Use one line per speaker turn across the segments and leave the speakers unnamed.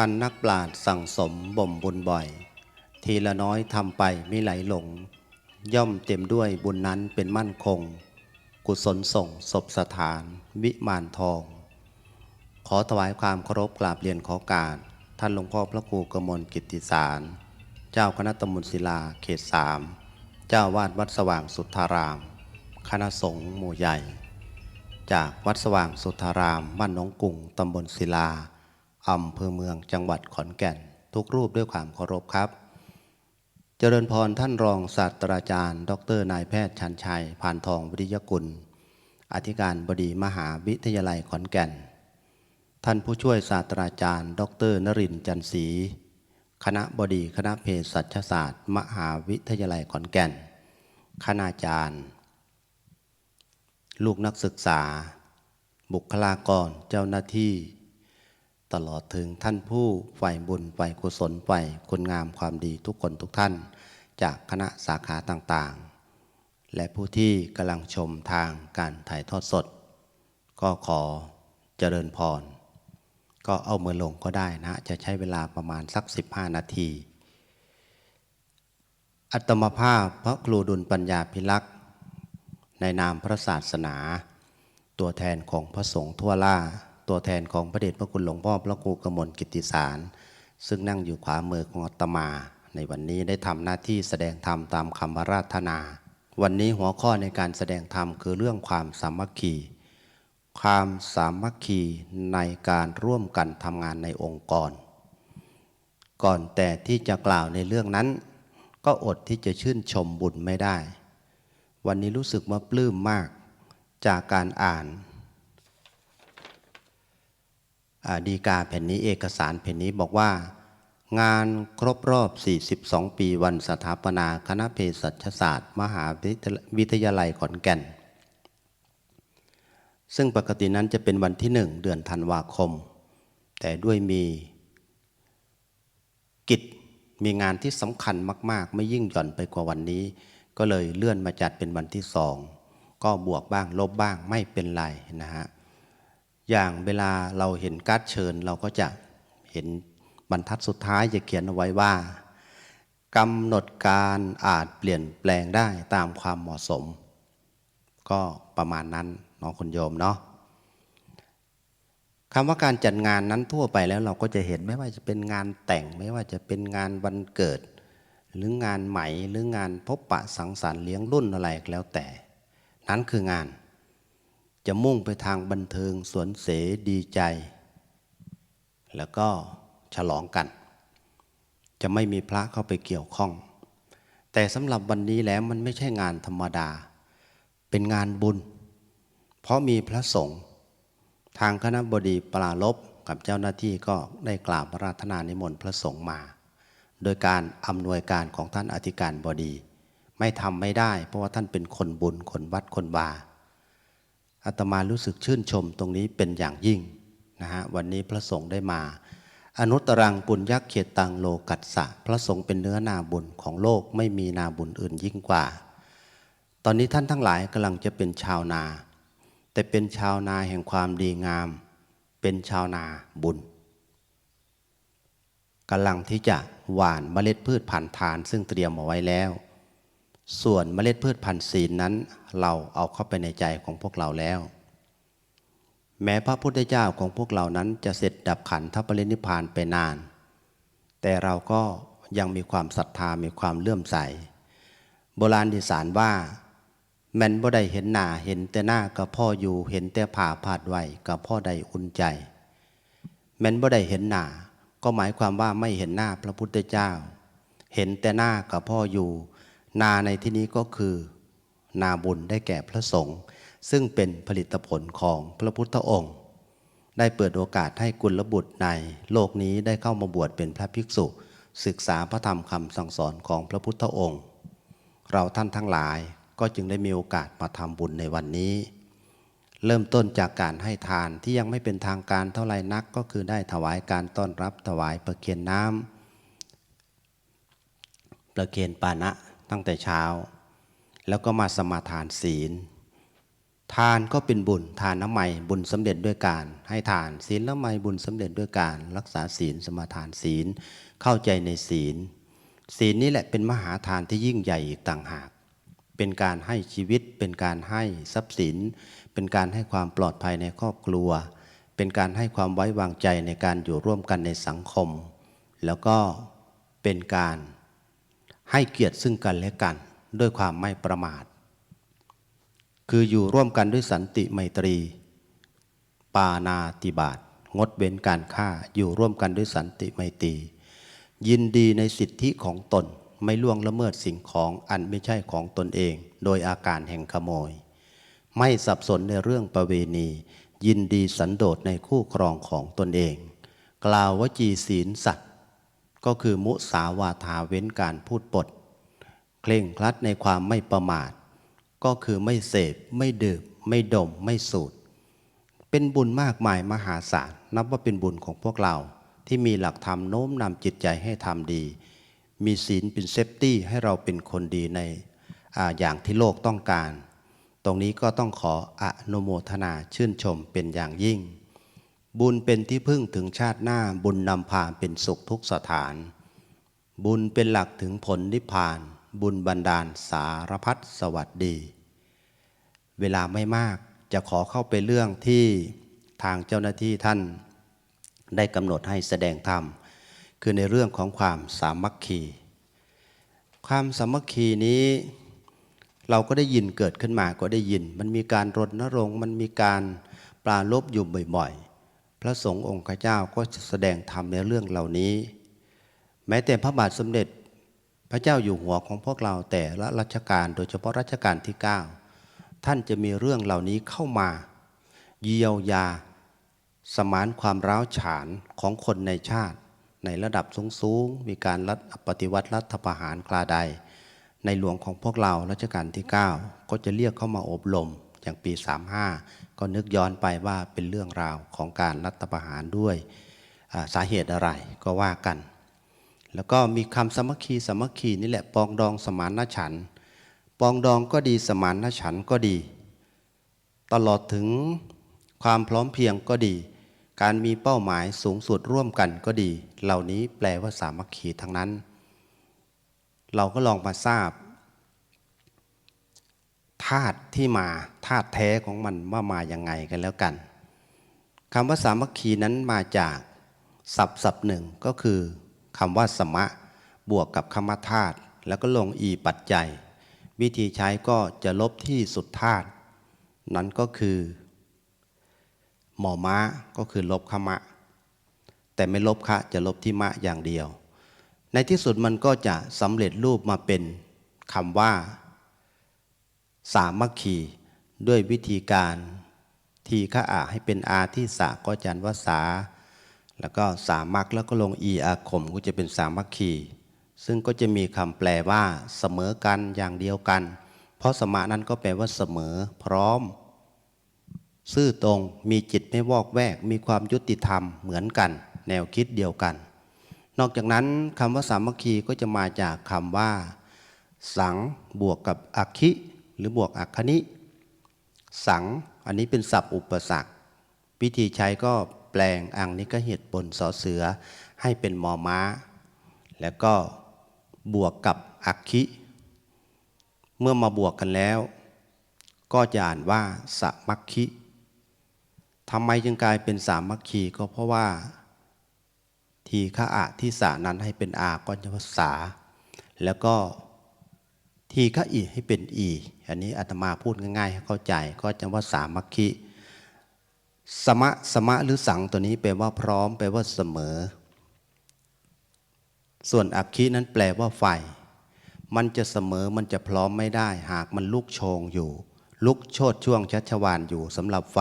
อันนักปราชญ์สั่งสมบ่มบุญบ่อย ทีละน้อยทำไปไม่ไหลหลง ย่อมเต็มด้วยบุญนั้นเป็นมั่นคง กุศลส่งศพสถาน วิมานทอง ขอถวายความเคารพกราบเรียนขอการท่านหลวงพ่อพระครูกมลกิติสาร เจ้าคณะตำบลศิลาเขตสาม เจ้าวาดวัดสว่างสุทธาราม คณะสงฆ์หมู่ใหญ่ จากวัดสว่างสุทธารามบ้านหนองกุ่งตำบลศิลา อำเภอเมืองจังหวัดขอนแก่น ทุกรูปด้วยความเคารพครับ เจริญพรท่านรองศาสตราจารย์ ดรนายแพทย์ชันชัยพานทองวิทยกุล อธิการบดีมหาวิทยาลัยขอนแก่น ท่านผู้ช่วยศาสตราจารย์ ดรนรินจันทร์ศรีคณะบดีคณะเภสัชศาสตร์ มหาวิทยาลัยขอนแก่น คณาจารย์ ลูกนักศึกษา บุคลากรเจ้าหน้าที่ ตลอดถึงท่านผู้ฝ่ายบุญฝ่ายกุศลฝ่ายคุณงามความดีทุกคนทุกท่าน จากคณะสาขาต่างๆ และผู้ที่กำลังชมทางการถ่ายทอดสด ก็ขอเจริญพร ก็เอามือลงก็ได้นะ จะใช้เวลาประมาณสัก 15 นาที อัตมภาพพระครูดุลปัญญาพิลักษ์ในนามพระศาสนา ตัวแทนของพระสงฆ์ทั่วล่า ตัวแทนของพระเดชพระคุณหลวงพ่อพระครูกมลกิติสาร ซึ่งนั่งอยู่ขวามือของอาตมา ในวันนี้ได้ทำหน้าที่แสดงธรรมตามคำวราธนา วันนี้หัวข้อในการแสดงธรรมคือเรื่องความสามัคคี ความสามัคคีในการร่วมกันทำงานในองค์กร ก่อนแต่ที่จะกล่าวในเรื่องนั้น ก็อดที่จะชื่นชมบุญไม่ได้ วันนี้รู้สึกว่าปลื้มมากจากการอ่าน ดีกาแผ่นนี้เอกสารแผ่นนี้บอกว่า งานครบรอบ 42 ปีวันสถาปนาคณะเภสัชศาสตร์ มหาวิทยาลัยขอนแก่น ซึ่งปกตินั้นจะเป็นวันที่หนึ่งเดือนธันวาคม แต่ด้วยมีกิจมีงานที่สำคัญมาก ๆ ไม่ยิ่งหย่อนไปกว่าวันนี้ ก็เลยเลื่อนมาจัดเป็นวันที่สองก็บวกบ้างลบบ้างไม่เป็นไรนะฮะ อย่างเวลาเราเห็นการ์ดเชิญเราก็จะเห็นบรรทัดสุดท้ายจะเขียนเอาไว้ว่ากำหนดการอาจเปลี่ยนแปลงได้ตามความเหมาะสม ก็ประมาณนั้นน้องคุณโยมเนาะคำว่าการจัดงานนั้นทั่วไปแล้วเราก็จะเห็นไม่ว่าจะเป็นงานแต่งไม่ว่าจะเป็นงานวันเกิด หรืองานใหม่หรืองานพบปะสังสรรค์เลี้ยงรุ่นอะไรก็แล้วแต่ นั้นคืองาน จะมุ่งไปทางบันเทิงสวนเสดีใจ แล้วก็ฉลองกัน จะไม่มีพระเข้าไปเกี่ยวข้อง แต่สำหรับวันนี้แล้วมันไม่ใช่งานธรรมดา เป็นงานบุญ เพราะมีพระสงฆ์ทางคณะบดีปราลบกับเจ้าหน้าที่ก็ได้กราบราธนานิมนต์พระสงฆ์มา โดยการอำนวยการของท่านอธิการบดี ไม่ทำไม่ได้ เพราะว่าท่านเป็นคนบุญคนวัดคนวา อาตมารู้สึกชื่นชมตรงนี้เป็นอย่างยิ่งนะฮะวันนี้พระสงฆ์ได้มา อนุตรังปุญญเขตตังโลกัสสะ พระสงฆ์เป็นเนื้อนาบุญของโลกไม่มีนาบุญอื่นยิ่งกว่า ตอนนี้ท่านทั้งหลายกำลังจะเป็นชาวนา แต่เป็นชาวนาแห่งความดีงาม เป็นชาวนาบุญกำลังที่จะหว่านเมล็ดพืชพันทาน ซึ่งเตรียมเอาไว้แล้ว ส่วนเมล็ดพืชพันธุ์ศีลนั้น เราเอาเข้าไปในใจของพวกเราแล้ว แม้พระพุทธเจ้าของพวกเรานั้นจะเสร็จดับขันธปรินิพานไปนาน แต่เราก็ยังมีความศรัทธามีความเลื่อมใส โบราณดิสารว่า แม่นบ่ได้เห็นหน้าเห็นแต่หน้ากับพ่ออยู่เห็นแต่ผ่าผาดไว้กับพ่อใดอุ่นใจ แม้นบ่ได้เห็นหน้าก็หมายความว่าไม่เห็นหน้าพระพุทธเจ้า เห็นแต่หน้ากับพ่ออยู่ นาในที่นี้ก็คือ นาบุญได้แก่พระสงฆ์ซึ่งเป็นผลิตผลของพระพุทธองค์ ได้เปิดโอกาสให้กุลบุตรในโลกนี้ได้เข้ามาบวชเป็นพระภิกษุ ศึกษาพระธรรมคำสั่งสอนของพระพุทธองค์ เราท่านทั้งหลายก็จึงได้มีโอกาสมาทำบุญในวันนี้ เริ่มต้นจากการให้ทานที่ยังไม่เป็นทางการเท่าไรนักก็คือได้ถวายการต้อนรับถวายประเคียนน้ำประเคียนปานะ ตั้งแต่เช้า แล้วก็มาสมาทานศีล ทานก็เป็นบุญทานน้ำใหม่บุญสำเร็จด้วยการ ให้ทานศีลละไมบุญสำเร็จด้วยการ รักษาศีลสมาทานศีล เข้าใจในศีล ศีลนี่แหละเป็นมหาทานที่ยิ่งใหญ่อีกต่างหาก เป็นการให้ชีวิต เป็นการให้ทรัพย์สิน เป็นการให้ความปลอดภัยในครอบครัว เป็นการให้ความไว้วางใจในการอยู่ร่วมกันในสังคม แล้วก็เป็นการ ให้เกียรติซึ่งกันและกันด้วยความไม่ประมาท คืออยู่ร่วมกันด้วยสันติไมตรี ปานาติบาตงดเว้นการฆ่าอยู่ร่วมกันด้วยสันติไมตรี ยินดีในสิทธิของตนไม่ล่วงละเมิดสิ่งของอันไม่ใช่ของตนเอง โดยอาการแห่งขโมย ไม่สับสนในเรื่องประเวณี ยินดีสันโดษในคู่ครองของตนเอง กล่าววจีศีลสัตว์ ก็คือมุสาวาทาเว้นการพูดปด เคร่งครัดในความไม่ประมาท ก็คือไม่เสพ ไม่ดื่ม ไม่ดม ไม่สูดเป็นบุญมากมายมหาศาลนับว่าเป็นบุญของพวกเรา ที่มีหลักธรรมโน้มนำจิตใจให้ทำดี มีศีลเป็นเซฟตี้ให้เราเป็นคนดีในออย่างที่โลกต้องการ ตรงนี้ก็ต้องขออนุโมทนาชื่นชมเป็นอย่างยิ่ง บุญเป็นที่พึ่งถึงชาติหน้าบุญนำพาเป็นสุขทุกสถาน บุญเป็นหลักถึงผลนิพพาน บุญบันดาลสารพัดสวัสดี เวลาไม่มากจะขอเข้าไปเรื่องที่ทางเจ้าหน้าที่ท่าน ได้กำหนดให้แสดงธรรม คือในเรื่องของความสามัคคี ความสามัคคีนี้เราก็ได้ยินเกิดขึ้นมาก็ได้ยิน มันมีการรณรงค์มันมีการปราลบอยู่บ่อยๆ ระสงฆ์องค์ข้าเจ้าก็แสดงธรรมในเรื่องเหล่านี้ แม้แต่พระบาทสมเด็จพระเจ้าอยู่หัวของพวกเราแต่ละรัชกาลโดยเฉพาะรัชกาลที่ 9 ท่านจะมีเรื่องเหล่านี้เข้ามา เยียวยา สมานความร้าวฉานของคนในชาติ ในระดับสูงๆมีการรัฐปฏิวัติรัฐประหารกลาใด ในหลวงของพวกเรารัชกาลที่ 9 ก็จะเรียกเข้ามาอบรมอย่างปี 35 ก็นึกย้อนไปว่าเป็นเรื่องราวของการรัฐประหารด้วยสาเหตุอะไรก็ว่ากัน แล้วก็มีคำสมัคคีสมัคคีนี่แหละปองดองสมานฉันปองดองก็ดีสมานฉันก็ดี ตลอดถึงความพร้อมเพียงก็ดี การมีเป้าหมายสูงสุดร่วมกันก็ดี เหล่านี้แปลว่าสามัคคีทั้งนั้น เราก็ลองมาทราบ ธาตุที่มาธาตุแท้ของมันว่ามาอย่างไงกันแล้วกันคำว่าสามัคคีนั้นมาจากศัพท์ศัพท์หนึ่งก็คือคำว่าสมะ บวกกับคำว่าธาตุแล้วก็ลงอีปัจจัย วิธีใช้ก็จะลบที่สุดธาตุนั้นก็คือหมอม้าก็คือลบขมะ แต่ไม่ลบคะจะลบที่มะอย่างเดียว ในที่สุดมันก็จะสำเร็จรูปมาเป็นคำว่า สามัคคีด้วยวิธีการทีฆะอาให้เป็นอาที่สะก็จันวสา แล้วก็สามัคแล้วก็ลงอีอาคมก็จะเป็นสามัคคี ซึ่งก็จะมีคำแปลว่าเสมอกันอย่างเดียวกัน เพราะสมะนั้นก็แปลว่าเสมอ พร้อม ซื่อตรงมีจิตไม่วอกแวก มีความยุติธรรมเหมือนกัน แนวคิดเดียวกัน นอกจากนั้นคำว่าสามัคคีก็จะมาจากคำว่า สังบวกกับอักขิ หรือบวกอักคณิ สัง อันนี้เป็นศัพท์อุปสรรค วิธีใช้ก็แปลงอังนิกเหตุบนสอเสือให้เป็นมอม้า แล้วก็บวกกับอักขิเมื่อมาบวกกันแล้ว ก็จะอ่านว่าสมัคคิทำไมจึงกลายเป็นสามัคคีก็เพราะว่า ทีฆะอะที่สานั้นให้เป็นอาก็จะภาษา แล้วก็ ทีฆะอีให้เป็นอี อันนี้อาตมาพูดง่ายๆให้เข้าใจก็จะว่าสามัคคีสมะสมะหรือสังตัวนี้แปลว่าพร้อมแปลว่าเสมอ ส่วนอักคีนั้นแปลว่าไฟ มันจะเสมอมันจะพร้อมไม่ได้ หากมันลุกโชงอยู่ ลุกโชดช่วงชัชวานอยู่สำหรับไฟ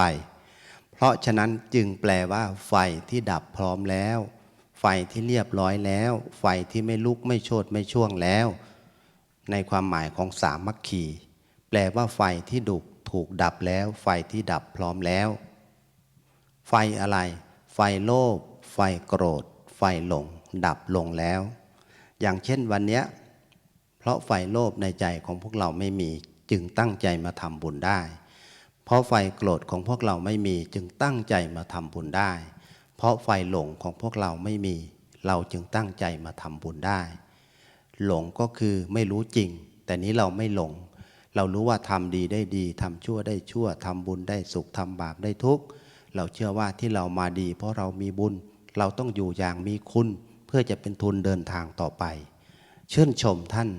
เพราะฉะนั้นจึงแปลว่า ไฟที่ดับพร้อมแล้ว ไฟที่เรียบร้อยแล้ว ไฟที่ไม่ลุกไม่โชดไม่ช่วงแล้ว ในความหมายของสามัคคีแปลว่าไฟที่ดุกถูกดับแล้ว ไฟที่ดับพร้อมแล้ว ไฟอะไร ไฟโลภไฟโกรธ ไฟหลง ดับลงแล้ว อย่างเช่นวันเนี้ยเพราะไฟโลภในใจของพวกเราไม่มีจึงตั้งใจมาทำบุญได้ เพเพราะไฟโกรธของพวกเราไม่มีจึงตั้งใจมาทำบุญได้ เพราะไฟหลงของพวกเราไม่มี เราจึงตั้งใจมาทำบุญได้ หลงก็คือไม่รู้จริง แต่นี้เราไม่หลง เรารู้ว่าทำดีได้ดีทำชั่วได้ชั่วทำบุญได้สุขทำบาปได้ทุกข์เราเชื่อว่าที่เรามาดี เพราะเรามีบุญ เราต้องอยู่อย่างมีคุณเพื่อจะเป็นทุนเดินทางต่อไป เชื่นชมท่าน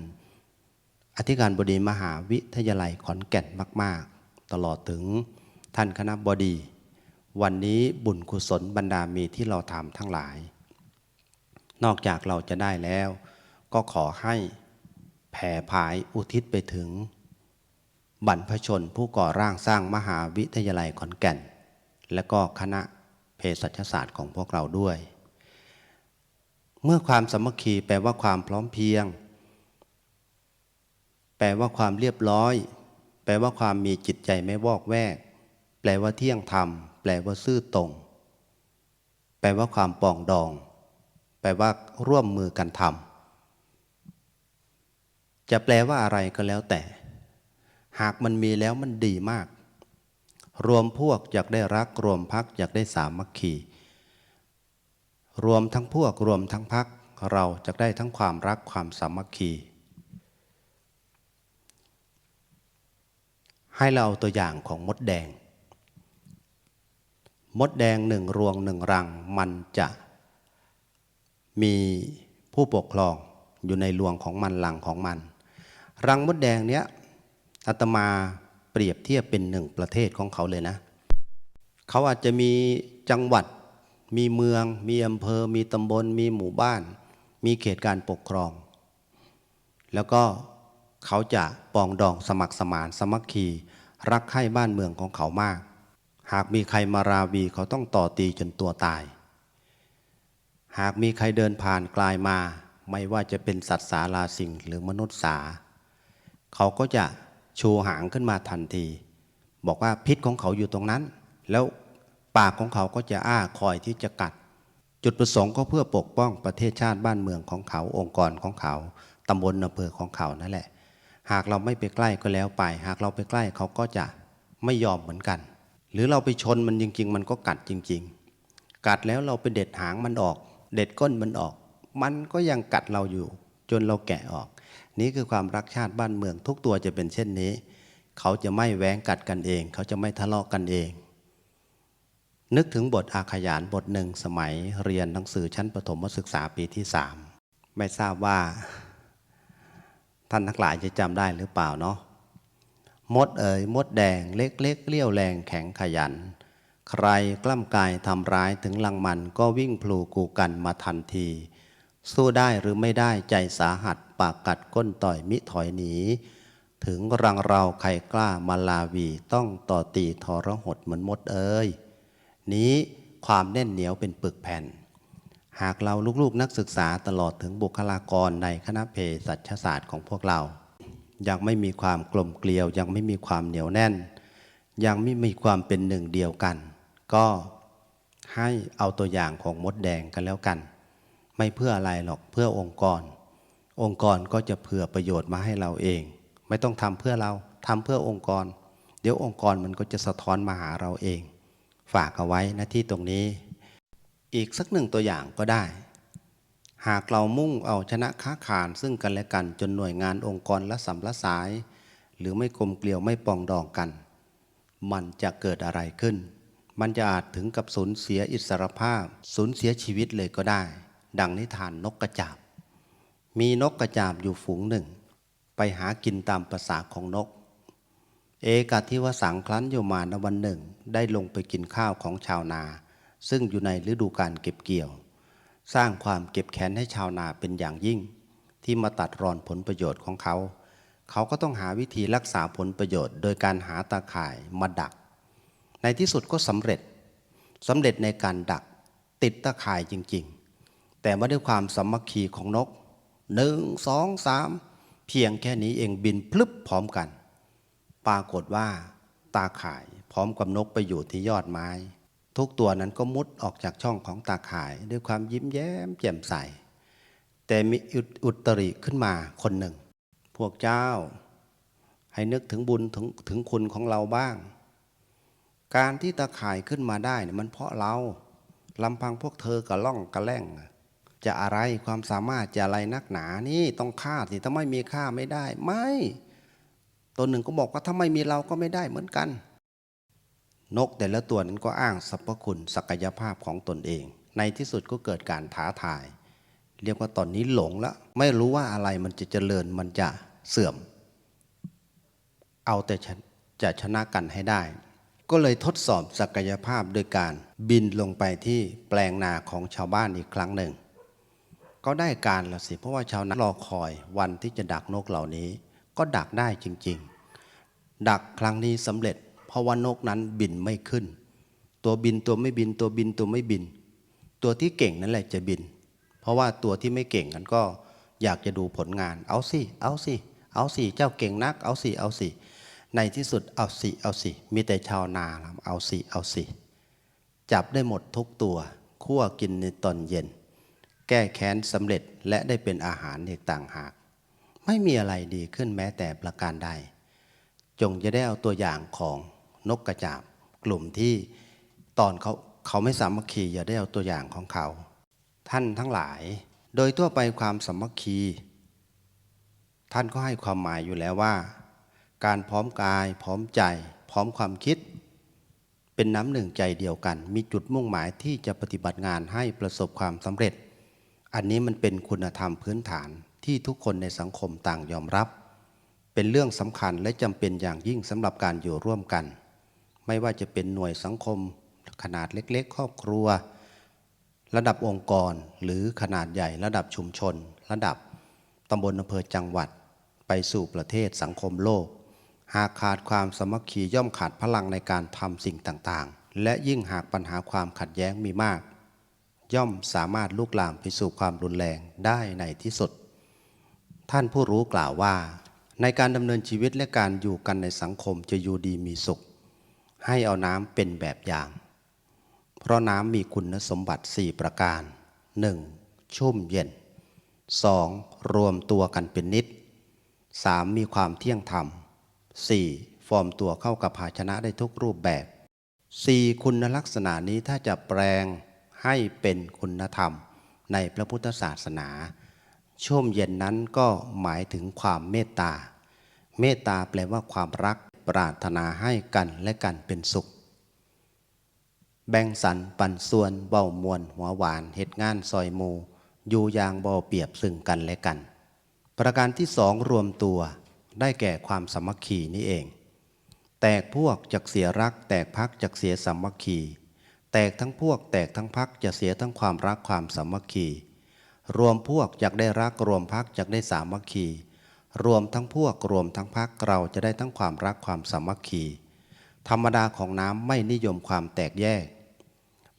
อธิการบดีมหาวิทยาลัยขอนแก่นมาก ๆ ตลอดถึงท่านคณะบดี วันนี้บุญกุศลบรรดามีที่เราทำทั้งหลาย นอกจากเราจะได้แล้ว ก็ขอให้แผ่ผายอุทิศไปถึง บรรพชนผู้ก่อร่างสร้างมหาวิทยาลัยขอนแก่น และก็คณะเภสัชศาสตร์ของพวกเราด้วย เมื่อความสมัคคีแปลว่าความพร้อมเพียง แปลว่าความเรียบร้อย แปลว่าความมีจิตใจไม่วอกแวก แปลว่าเที่ยงธรรม แปลว่าซื่อตรง แปลว่าความปองดอง แปลว่าร่วมมือกันทำ จะแปลว่าอะไรก็แล้วแต่ หากมันมีแล้วมันดีมาก รวมพวกอยากได้รักรวมพักอยากได้สามัคคี รวมทั้งพวกรวมทั้งพักเราจะได้ทั้งความรักความสามัคคี ให้เราเอาตัวอย่างของมดแดง มดแดงหนึ่งรวงหนึ่งรังมันจะมีผู้ปกครองอยู่ในรวงของมันรังของมัน รังมดแดงเนี้ยอาตมาเปรียบเทียบเป็นหนึ่งประเทศของเขาเลยนะ เขาอาจจะมีจังหวัด มีเมือง มีอำเภอ มีตำบล มีหมู่บ้าน มีเขตการปกครอง แล้วก็เขาจะปองดองสมัครสมานสมัคคี รักใคร่บ้านเมืองของเขามาก หากมีใครมาราวีเขาต้องต่อตีจนตัวตาย หากมีใครเดินผ่านกลายมา ไม่ว่าจะเป็นสัตว์สาราสิงหรือมนุษย์สา เขาก็จะชูหางขึ้นมาทันที บอกว่าพิษของเขาอยู่ตรงนั้น แล้วปากของเขาก็จะอ้าคอยที่จะกัด จุดประสงค์ก็เพื่อปกป้องประเทศชาติบ้านเมืองของเขาองค์กรของเขาตำบลอำเภอของเขานั่นแหละ หากเราไม่ไปใกล้ก็แล้วไป หากเราไปใกล้เขาก็จะไม่ยอมเหมือนกัน หรือเราไปชนมันจริง ๆ มันก็กัดจริง ๆ กัดแล้วเราไปเด็ดหางมันออก เด็ดก้นมันออก มันก็ยังกัดเราอยู่ จนเราแกะออก นี่คือความรักชาติบ้านเมืองทุกตัวจะเป็นเช่นนี้ เขาจะไม่แหวงกัดกันเอง เขาจะไม่ทะเลาะกันเอง นึกถึงบทอาขยานบทหนึ่งสมัยเรียนหนังสือชั้นประถมศึกษาปีที่สามไม่ทราบว่าท่านทั้งหลายจะจำได้หรือเปล่าเนาะมดเอ๋ยมดแดงเล็กๆเลี้ยวแรงแข็งขยัน ใครกล้ำกายทำร้ายถึงลังมันก็วิ่งพลูกูกันมาทันที สู้ได้หรือไม่ได้ใจสาหัส ปากกัดก้นต่อยมิถอยหนี ถึงรังเราใครกล้ามาลาวีต้องต่อตีทรหดเหมือนมดเอ้ยนี้ความแน่นเหนียวเป็นปึกแผ่น หากเราลูกๆนักศึกษาตลอดถึงบุคลากรในคณะเภสัชศาสตร์ของพวกเรา ยังไม่มีความกลมเกลียว ยังไม่มีความเหนียวแน่น ยังไม่มีความเป็นหนึ่งเดียวกัน ก็ให้เอาตัวอย่างของมดแดงกันแล้วกัน ไม่เพื่ออะไรหรอกเพื่อองค์กร องค์กรก็จะเผื่อประโยชน์มาให้เราเอง ไม่ต้องทำเพื่อเราทำเพื่อองค์กร เดี๋ยวองค์กรมันก็จะสะท้อนมาหาเราเอง ฝากเอาไว้นะที่ตรงนี้ อีกสักหนึ่งตัวอย่างก็ได้ หากเรามุ่งเอาชนะค้าขานซึ่งกันและกันจนหน่วยงานองค์กรละสำละสาย หรือไม่กลมเกลียวไม่ปองดองกัน มันจะเกิดอะไรขึ้น มันจะอาจถึงกับสูญเสียอิสรภาพสูญเสียชีวิตเลยก็ได้ ดังนิทานนกกระจาบ มีนกกระจาบอยู่ฝูงหนึ่ง ไปหากินตามภาษาของนก เอกาทิวสังครั้นอยู่มานวันหนึ่งได้ลงไปกินข้าวของชาวนา ซึ่งอยู่ในฤดูการเก็บเกี่ยว สร้างความเก็บแค้นให้ชาวนาเป็นอย่างยิ่ง ที่มาตัดรอนผลประโยชน์ของเขา เขาก็ต้องหาวิธีรักษาผลประโยชน์ โดยการหาตาข่ายมาดัก ในที่สุดก็สำเร็จสำเร็จในการดักติดตาข่ายจริง ๆ แต่ว่าด้วยความสามัคคีของนกหนึ่งสองสามเพียงแค่นี้เองบินพลึบพร้อมกัน ปรากฏว่า ตาข่ายพร้อมกับนกไปอยู่ที่ยอดไม้ ทุกตัวนั้นก็มุดออกจากช่องของตาข่ายด้วยความยิ้มแย้มแจ่มใส แต่มีอุตอุตริขึ้นมาคนหนึ่ง พวกเจ้า ให้นึกถึงบุญถึงถึงคุณของเราบ้าง การที่ตะข่ายขึ้นมาได้เนี่ยมันเพราะเราลำพังพวกเธอกระล่องกระแล่ง จะอะไรความสามารถจะอะไรนักหนานี่ต้องฆ่าสิถ้าไม่มีฆ่าไม่ได้ ไม่ตัวหนึ่งก็บอกว่าถ้าไม่มีเราก็ไม่ได้เหมือนกัน นกแต่ละตัวนั้นก็อ้างสรรพคุณศักยภาพของตนเอง ในที่สุดก็เกิดการท้าทาย เรียกว่าตอนนี้หลงแล้วไม่รู้ว่าอะไรมันจะเจริญมันจะเสื่อม เอาแต่จะชนะกันให้ได้ ก็เลยทดสอบศักยภาพโดยการบินลงไปที่แปลงนาของชาวบ้านอีกครั้งหนึ่ง ก็ได้การละสิ เพราะว่าชาวนารอคอยวันที่จะดักนกเหล่านี้ ก็ดักได้จริง ๆ ดักครั้งนี้สำเร็จ เพราะว่านกนั้นบินไม่ขึ้น ตัวบินตัวไม่บินตัวบินตัวไม่บิน ตัวที่เก่งนั่นแหละจะบิน เพราะว่าตัวที่ไม่เก่งกันก็อยากจะดูผลงาน เอาสิ เอาสิ เอาสิ เจ้าเก่งนัก เอาสิ เอาสิ ในที่สุดเอาสิ เอาสิ มีแต่ชาวนาล่ะเอาสิ เอาสิ จับได้หมดทุกตัว คั่วกินในตอนเย็น แก้แค้นสำเร็จและได้เป็นอาหารอีกต่างหาก ไม่มีอะไรดีขึ้นแม้แต่ประการใด จงจะได้เอาตัวอย่างของนกกระจาบ กลุ่มที่ตอนเขาเขาไม่สามัคคีอย่าได้เอาตัวอย่างของเขา ท่านทั้งหลาย โดยทั่วไปความสามัคคี ท่านก็ให้ความหมายอยู่แล้วว่า การพร้อมกายพร้อมใจ พร้อมความคิด เป็นน้ำหนึ่งใจเดียวกัน มีจุดมุ่งหมายที่จะปฏิบัติงานให้ประสบความสำเร็จ อันนี้มันเป็นคุณธรรมพื้นฐานที่ทุกคนในสังคมต่างยอมรับ เป็นเรื่องสำคัญและจำเป็นอย่างยิ่งสำหรับการอยู่ร่วมกัน ไม่ว่าจะเป็นหน่วยสังคม ขนาดเล็กๆ ครอบครัว ระดับองค์กรหรือขนาดใหญ่ระดับชุมชน ระดับตำบลอำเภอจังหวัด ไปสู่ประเทศสังคมโลก หากขาดความสมัคคีย่อมขาดพลังในการทำสิ่งต่างๆ และยิ่งหากปัญหาความขัดแย้งมีมาก ย่อมสามารถลุกลามไปสู่ความรุนแรงได้ในที่สุด ท่านผู้รู้กล่าวว่า ในการดำเนินชีวิตและการอยู่กันในสังคมจะอยู่ดีมีสุข ให้เอาน้ำเป็นแบบอย่าง เพราะน้ำมีคุณสมบัติ 4 ประการ 1. ชุ่มเย็น 2. รวมตัวกันเป็นนิด 3. มีความเที่ยงธรรม 4. ฟอร์มตัวเข้ากับภาชนะได้ทุกรูปแบบ 4. คุณลักษณะนี้ถ้าจะแปลง ให้เป็นคุณธรรมในพระพุทธศาสนาช่วมเย็นนั้นก็หมายถึงความเมตตา เมตตาแปลว่าความรักปรารถนาให้กันและกันเป็นสุข แบ่งสรรปันส่วนเบามวลหัวหวานเหตุงานซอยมูอยู่อย่างเบาเปียบซึ่งกันและกัน ประการที่สองรวมตัวได้แก่ความสมัคคีนี่เอง แตกพวกจากเสียรักแตกพักจากเสียสมัคคี ตกทั้งพวกแตกทั้งพักจะเสียทั้งความรักความสามัคคี รวมพวกจากได้รักรวมพักจากได้สามัคคี รวมทั้งพวกรวมทั้งพักเราจะได้ทั้งความรักความสามัคคี ธรรมดาของน้ำไม่นิยมความแตกแยก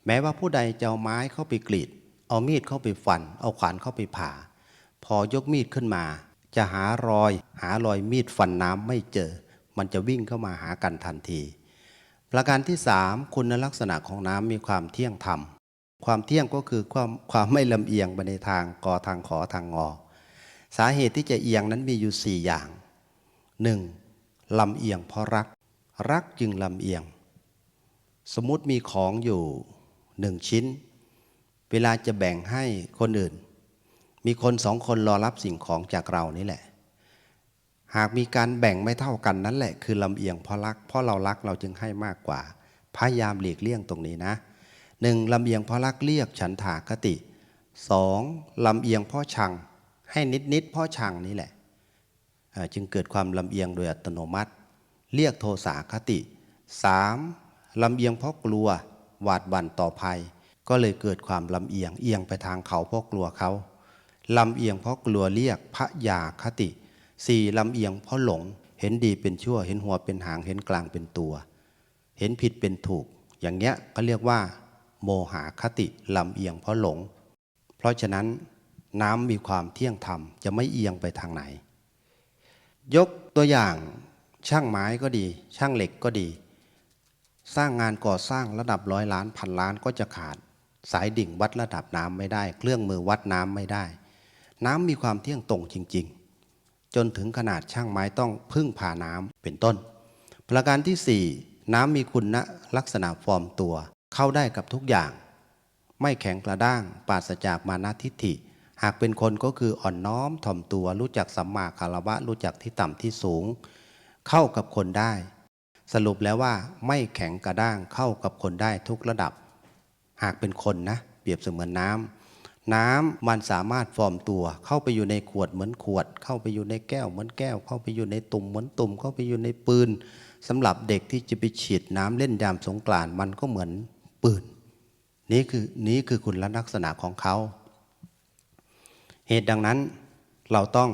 แม้ว่าผู้ใดจะเอาไม้เข้าไปกรีด เอามีดเข้าไปฟัน เอาขวานเข้าไปผ่า พอยกมีดขึ้นมา จะหารอย หารอยมีดฟันน้ำไม่เจอ มันจะวิ่งเข้ามาหากันทันที ประการที่สามคุณลักษณะของน้ำมีความเที่ยงธรรม ความเที่ยงก็คือความความไม่ลำเอียงไปในทางกอทางขอทางงอ สาเหตุที่จะเอียงนั้นมีอยู่สี่อย่าง 1. ลำเอียงเพราะรัก รักจึงลำเอียง สมมติมีของอยู่หนึ่งชิ้น เวลาจะแบ่งให้คนอื่น มีคนสองคนรอรับสิ่งของจากเรานี่แหละ หากมีการแบ่งไม่เท่ากันนั่นแหละคือลำเอียงเพราะรัก เพราะเรารักเราจึงให้มากกว่า พยายามหลีกเลี่ยงตรงนี้นะหนึ่งลำเอียงเพราะรักเรียกฉันทาคติสองลำเอียงเพราะชัง ให้นิดนิดๆเพราะชังนี่แหละจึงเกิดความลำเอียงโดยอัตโนมัติ เรียกโทสาคติ 3. ลำเอียงเพราะกลัวหวาดหวั่นต่อภัย ก็เลยเกิดความลำเอียงเอียงไปทางเขาเพราะกลัวเขาลำเอียงเพราะกลัวเรียกพระยาคติ 4. ลำเอียงเพราะหลง เห็นดีเป็นชั่ว เห็นหัวเป็นหาง เห็นกลางเป็นตัว เห็นผิดเป็นถูก อย่างเงี้ยก็เรียกว่า โมหะคติลำเอียงเพราะหลง เพราะฉะนั้นน้ำมีความเที่ยงธรรมจะไม่เอียงไปทางไหน ยกตัวอย่างช่างไม้ก็ดี ช่างเหล็กก็ดี สร้างงานก่อสร้างระดับร้อยล้านพันล้านก็จะขาด สายดิ่งวัดระดับน้ำไม่ได้ เครื่องมือวัดน้ำไม่ได้ น้ำมีความเที่ยงตรงจริง ๆ จนถึงขนาดช่างไม้ต้องพึ่งพาน้ำเป็นต้น ประการที่สี่น้ำมีคุณะลักษณะฟอร์มตัว เข้าได้กับทุกอย่าง ไม่แข็งกระด้างปราศจากมานะทิฐิ หากเป็นคนก็คืออ่อนน้อมถ่อมตัวรู้จักสัมมาคารวะรู้จักที่ต่ำที่สูง เข้ากับคนได้ สรุปแล้วว่าไม่แข็งกระด้างเข้ากับคนได้ทุกระดับ หากเป็นคนนะ เปรียบเสมือนน้ำ น้ำมันสามารถฟอร์มตัว เข้าไปอยู่ในขวดเหมือนขวด เข้าไปอยู่ในแก้วเหมือนแก้ว เข้าไปอยู่ในตุ่มเหมือนตุ่ม เข้าไปอยู่ในปืนสำหรับเด็กที่จะไปฉีดน้ำเล่นยามสงกรานมันก็เหมือนปืน นี่คือนี้คือคุณลักษณะของเขา เหตุดังนั้นเราต้อง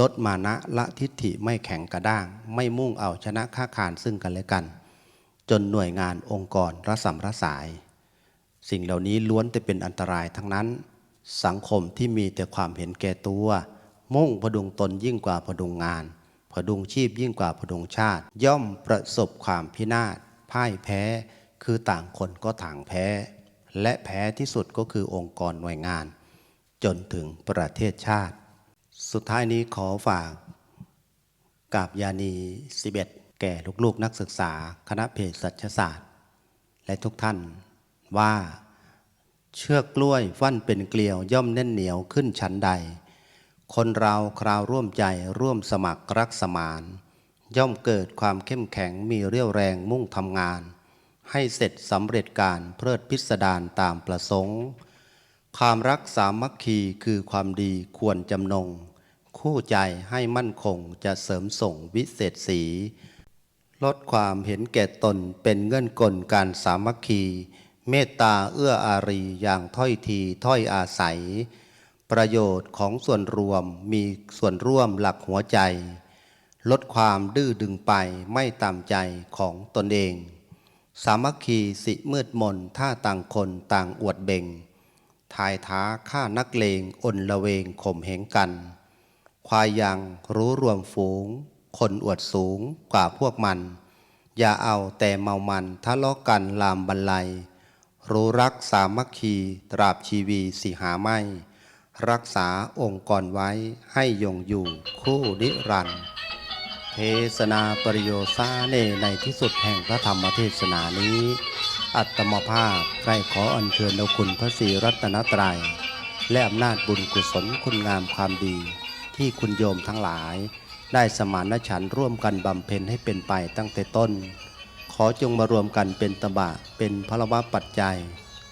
ลดมานะละทิฏฐิไม่แข็งกระด้าง ไม่มุ่งเอาชนะค้าขานซึ่งกันและกัน จนหน่วยงานองค์กรระสำระสาย สิ่งเหล่านี้ล้วนแต่เป็นอันตรายทั้งนั้น สังคมที่มีแต่ความเห็นแก่ตัว มุ่งพดุงตนยิ่งกว่าพดุงงาน พดุงชีพยิ่งกว่าพดุงชาติ ย่อมประสบความพินาศพ่ายแพ้ คือต่างคนก็ต่างแพ้ และแพ้ที่สุดก็คือองค์กรหน่วยงาน จนถึงประเทศชาติ สุดท้ายนี้ขอฝากกาบยานี 11 แก่ลูกๆนักศึกษา คณะเภสัชศาสตร์ และทุกท่านว่า เชือกกล้วยฟั่นเป็นเกลียวย่อมแน่นเหนียวขึ้นชั้นใด คนเราคราวร่วมใจร่วมสมัครรักสมาน ย่อมเกิดความเข้มแข็งมีเรี่ยวแรงมุ่งทำงาน ให้เสร็จสำเร็จการเพลิดพิสดารตามประสงค์ ความรักสามัคคีคือความดีควรจำนง คู่ใจให้มั่นคงจะเสริมส่งวิเศษสี ลดความเห็นแก่ตนเป็นเงื่อนกลการสามัคคี เมตตาเอื้ออารีอย่างถ้อยทีถ้อยอาศัย ประโยชน์ของส่วนรวมมีส่วนร่วมหลักหัวใจ ลดความดื้อดึงไปไม่ตามใจของตนเอง สามัคคีสิมืดมนถ้าต่างคนต่างอวดเบ่งทายท้าฆ่านักเลงอนละเวงข่มเหงกัน ควายยังรู้รวมฝูง คนอวดสูงกว่าพวกมัน อย่าเอาแต่เมามันทะเลาะกันลามบันไล รู้รักสามัคคี ตราบชีวีสิหาไม่ รักษาองค์กรไว้ให้ยงอยู่คู่นิรันดร์เทศนาปริโยซาเนในที่สุดแห่งพระธรรมเทศนานี้ อัตมภาพใครขออัญเชิญเอาคุณพระศรีรัตนตรัย และอำนาจบุญกุศลคุณงามความดี ที่คุณโยมทั้งหลาย ได้สมานฉันร่วมกันบำเพ็ญให้เป็นไปตั้งแต่ต้น ขอจงมารวมกันเป็นตบะ เป็นพลวะปัจจัย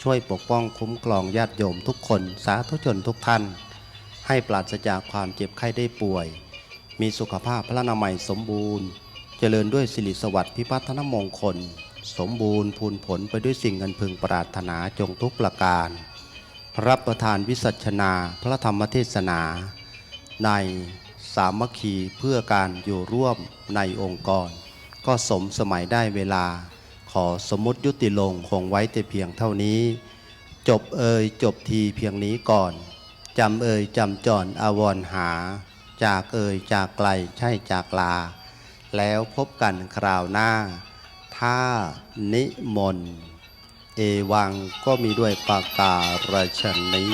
ช่วยปกป้องคุ้มครองญาติโยมทุกคนสาธุชนทุกท่าน ให้ปราศจากความเจ็บไข้ได้ป่วย มีสุขภาพพระนามัยสมบูรณ์ เจริญด้วยสิริสวัสดิ์พิพัฒนมงคล สมบูรณ์พูนผลไปด้วยสิ่งเงินพึงปรารถนาจงทุกประการ รับประทานวิสัชนาพระธรรมเทศนา ในสามัคคีเพื่อการอยู่ร่วมในองค์กร ก็สมสมัยได้เวลา ขอสมมติยุติลงคงไว้แต่เพียงเท่านี้ จบเอ่ยจบทีเพียงนี้ก่อนจำเอ่ยจำจอนอาวรหา จากเอ่ยจากไกลใช่จากลา แล้วพบกันคราวหน้า ถ้านิมนต์เอวังก็มีด้วยปากการชนี้